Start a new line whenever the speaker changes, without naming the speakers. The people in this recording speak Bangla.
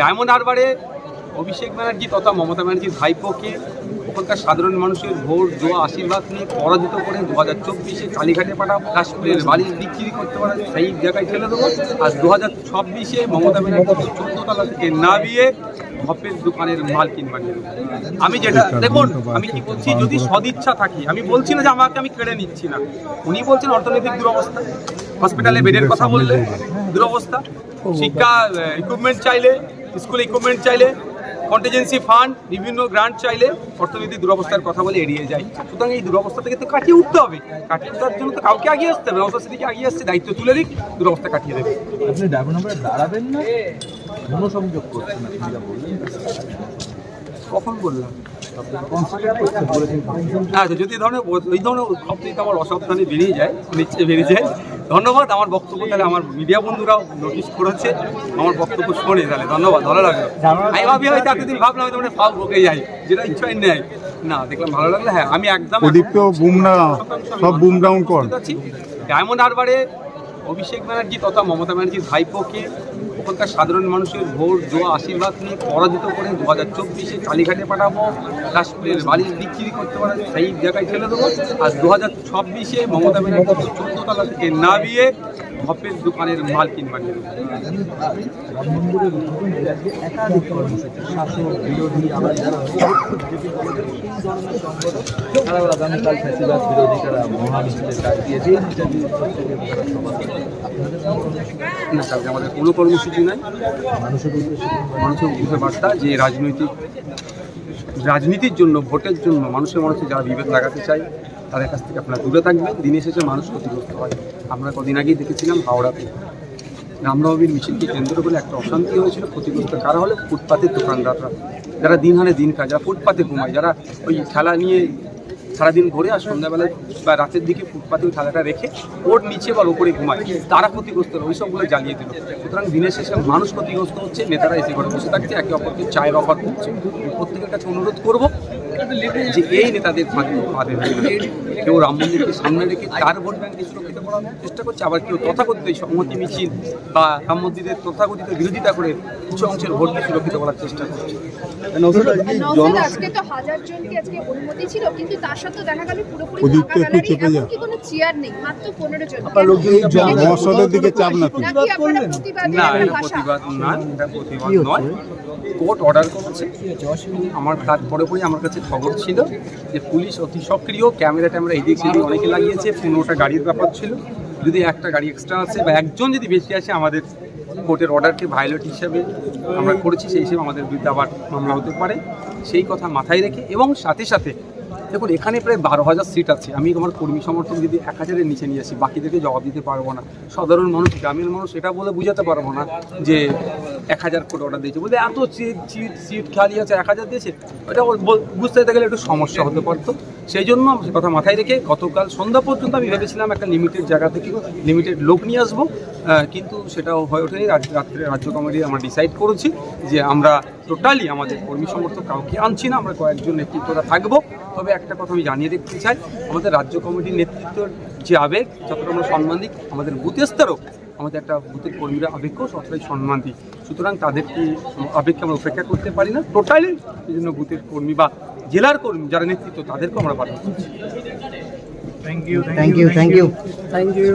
ডায়মন্ড হারবারে অভিষেক ব্যানার্জি তথা মমতা ব্যানার্জির ভাইপোকে ওখানকার সাধারণ মানুষের ভোট, দোয়া, আশীর্বাদ নিয়ে পরাজিত করে দু হাজার চব্বিশে কালীঘাটে পাঠাবো কাশ্মীরের বাড়ি বিক্রি করতে পারে সেই জায়গায় ঠেলে দেবো। আর দু হাজার ছাব্বিশে মমতা ব্যানার্জি চোদ্দতলা থেকে নামিয়ে হপের দোকানের মালকিন বানিয়ে। আমি যেটা দেখুন, আমি কি বলছি, যদি সদিচ্ছা থাকি, আমি বলছি না যে আমাকে আমি কেড়ে নিচ্ছি না। উনি বলছেন অর্থনৈতিক দুরবস্থা। হসপিটালে বেডের কথা বললে দুরবস্থা। শিক্ষা ইকুইপমেন্ট চাইলে স্কুল ইকুইপমেন্ট চাইলে কন্টিজেন্সি ফান্ড বিভিন্ন গ্রান্ট চাইলে অর্থনীতি দুরবস্থার কথা বলে এড়িয়ে যায়। সুতরাং এই দুরবস্থা থেকে তো কাটিয়ে উঠতে হবে। কাটিয়ে উঠার জন্য তো কাউকে আগিয়ে আসতে হবে ব্যবস্থা সেদিকে আগিয়ে আসছে দায়িত্ব তুলে দিক দুরবস্থা কাটিয়ে দেবে।
আপনি নম্বরে দাঁড়াবেন না? মনোসংযোগ করছেন
কখন বললাম? আচ্ছা যদি ধরনের এই ধরনের যদি আমার অসাবধানে বেরিয়ে যায় বেরিয়ে যায় ধন্যবাদ। আমার বক্তব্য তাহলে আমার মিডিয়া বন্ধুরাও নোটিশ করেছে আমার বক্তব্য শোনে তাহলে। ধন্যবাদ ভালো লাগল। আমি ভাবি হয়তো এতদিন ভাবলাম হয়তো মানে ফাল বকে যাই যেটা ইচ্ছাই নেই। না দেখলাম ভালো লাগল। হ্যাঁ আমি একদম
প্রদীপ্ত বুমরা সব বুম ডাউন কর।
ডায়মন্ড হারবারে অভিষেক ব্যানার্জি তথা মমতা ব্যানার্জির ভাইপোকে ওখানকার সাধারণ মানুষের ভোট দোয়া আশীর্বাদ নিয়ে পরাজিত করে দু হাজার চব্বিশে কালীঘাটে পাঠাবো। কাশ্মীরের বাড়ি বিক্রি করতে পারে, সেই জায়গায় ছেলে দেবো। আর দু হাজার ছাব্বিশে মমতা ব্যানার্জি চোদ্দতলা থেকে নামিয়ে হপের দোকানের মাল বানিয়ে দেবো
রাম মন্দিরের উদ্বোধনে আজকে একাধিক কর্মসূচি শাসক বিরোধী আবার যারা বিজেপি বলেছেন তিন ধরনের সংগঠন তারা আগামীকাল ফ্যাসিবাদ বিরোধীরা মহামিছিলের ডাক দিয়েছে নেতাজি প্রত্যেকের তারা সভা করবে। আপনাদের কোনো কর্মসূচি?
না, কালকে আমাদের কোনো কর্মসূচি নাই
মানুষের
মানুষের বার্তা যে রাজনৈতিক রাজনীতির জন্য, ভোটের জন্য মানুষের মানুষের যারা বিভেদ লাগাতে চায় তাদের কাছ থেকে আপনারা দূরে থাকবেন। দিন শেষে মানুষ ক্ষতিগ্রস্ত হয়। আমরা কদিন আগেই দেখেছিলাম হাওড়াতে রামনবমীর মিছিলকে কেন্দ্র করে একটা অশান্তি হয়েছিল, ক্ষতিগ্রস্ত কারা হলে? ফুটপাতের দোকানদাররা। যারা দিন হানে দিন খায় যারা ফুটপাতে ঘুমায়, যারা ওই খেলা নিয়ে সারাদিন ঘুরে আর সন্ধ্যাবেলায় বা রাতের দিকে ফুটপাতে ওই খেলাটা রেখে ওর নিচে বা ওপরে ঘুমায়, তারা ক্ষতিগ্রস্ত হলো ওই সবগুলো জ্বালিয়ে দিল। সুতরাং দিনের শেষে মানুষ ক্ষতিগ্রস্ত হচ্ছে, নেতারা এসে ঘরে বসে থাকছে, একে অপরকে চায়ের অফার করছে। প্রত্যেকের কাছে অনুরোধ করব যে এই নেতাদের কেউ রাম মন্দিরকে সামনে রেখে তার ভোট ব্যাংকে সুরক্ষিত করার চেষ্টা করছে আবার কেউ তথাকথিত সংহতি মিছিল বা রাম মন্দিরের তথাকথিত বিরোধিতা করে কিছু অংশের ভোটকে সুরক্ষিত করার চেষ্টা করছে।
আজকে তো হাজার জনকে আজকে অনুমতি ছিল কিন্তু তার সত্ত্বেও দেখা গেল পুরোপুরি
ওদিকটা
ফাঁকা
একটু
গ্যালারি
চেপে যা।
এমনকি কোনো চেয়ার নেই মাত্র পনেরো জন।
মহাসদের দিকে চাপ নাকি
নাকি আপনারা প্রতিবাদ
না এটা প্রতিবাদ না এটা প্রতিবাদ নয়। কোর্ট অর্ডার করেছে। আমার তারপরে পরে আমার কাছে খবর ছিল যে পুলিশ অতি সক্রিয়, ক্যামেরা ট্যামেরা এদিক সেদিক অনেকে লাগিয়েছে, পনেরোটা গাড়ির ব্যাপার ছিল। যদি একটা গাড়ি এক্সট্রা আছে বা একজন যদি বেশি আসে, আমাদের কোর্টের অর্ডারকে ভায়োলেট হিসাবে আমরা করেছি, সেই হিসেবে আমাদের বিরুদ্ধে আবার মামলা হতে পারে। সেই কথা মাথায় রেখে এবং সাথে সাথে দেখুন, এখানে প্রায় বারো হাজার সিট আছে। আমি আমার কর্মী সমর্থন যদি এক হাজারের নিচে নিয়ে আসি, বাকিদেরকে জবাব দিতে পারব না। সাধারণ মানুষ গ্রামের মানুষ এটা বলে বুঝাতে পারব না যে এক হাজার কোটি অর্ডার দিয়েছে বলতে এত সিট সিট খালি আছে, এক হাজার দিয়েছে? এটা বুঝতে গেলে একটু সমস্যা হতে পারতো। সেই জন্য সে কথা মাথায় রেখে গতকাল সন্ধ্যা পর্যন্ত আমি ভেবেছিলাম একটা লিমিটেড জায়গা থেকে লিমিটেড লোক নিয়ে আসব। কিন্তু সেটাও হয়ে ওঠেনি। রাত- রাত্রে রাজ্য কমিটি আমরা ডিসাইড করেছি যে আমরা টোটালি আমাদের কর্মী সমর্থক কাউকে আনছি না, আমরা কয়েকজন নেতৃত্বরা থাকব। তবে একটা কথা আমি জানিয়ে দেখতে চাই, আমাদের রাজ্য কমিটির নেতৃত্বের যে আবেগ, যতটা আমরা সম্মান দিই, আমাদের বুথ স্তরেও আমাদের একটা বুথের কর্মীরা আবেগকেও ততটাই সম্মান দিই। সুতরাং তাদেরকে আবেগকে আমরা উপেক্ষা করতে পারি না? টোটালি এই জন্য বুথের কর্মী বা জেলার কর্মী যারা নেতৃত্ব তাদেরকেও আমরা পাঠাচ্ছি thank
you thank you thank you thank you.